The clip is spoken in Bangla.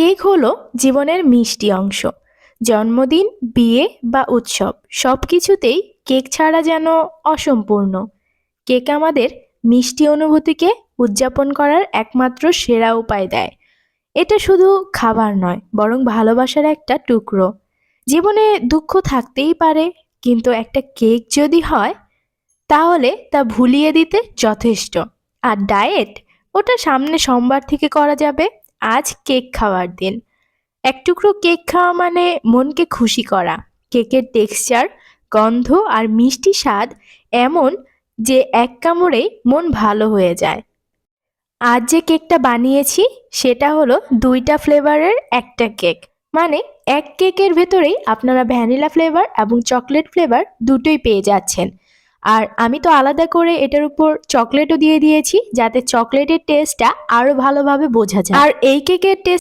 কেক হলো জীবনের মিষ্টি অংশ। জন্মদিন, বিয়ে বা উৎসব সব কিছুতেই কেক ছাড়া যেন অসম্পূর্ণ। কেক আমাদের মিষ্টি অনুভূতিকে উদযাপন করার একমাত্র সেরা উপায় দেয়। এটা শুধু খাবার নয়, বরং ভালোবাসার একটা টুকরো। জীবনে দুঃখ থাকতেই পারে, কিন্তু একটা কেক যদি হয়, তাহলে তা ভুলিয়ে দিতে যথেষ্ট। আর ডায়েট, ওটা সামনে সোমবার থেকে করা যাবে। আজ কেক খাওয়ার দিন। এক টুকরো কেক খাওয়া মানে মনকে খুশি করা। কেকের টেক্সচার গন্ধ আর মিষ্টি স্বাদ এমন যে এক কামড়েই মন ভালো হয়ে যায়। আজ যে কেকটা বানিয়েছি, সেটা হলো দুইটা ফ্লেভারের একটা কেক। মানে এক কেকের ভেতরেই আপনারা ভ্যানিলা ফ্লেভার এবং চকলেট ফ্লেভার দুটোই পেয়ে যাচ্ছেন। আর আমি তো আলাদা করে এটার উপর চকলেটও দিয়ে দিয়েছি যাতে চকলেটের টেস্টটা আরও ভালোভাবে বোঝা যায়। আর এই কেকের টেস্ট